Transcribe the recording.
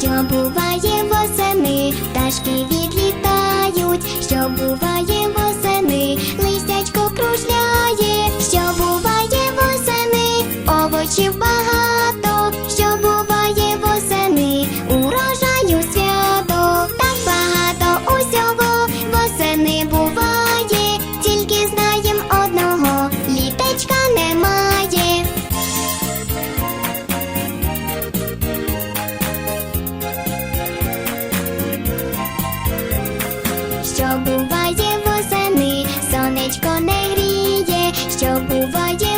що буває восени, пташки. що буває восени, сонечко не гріє, що буває.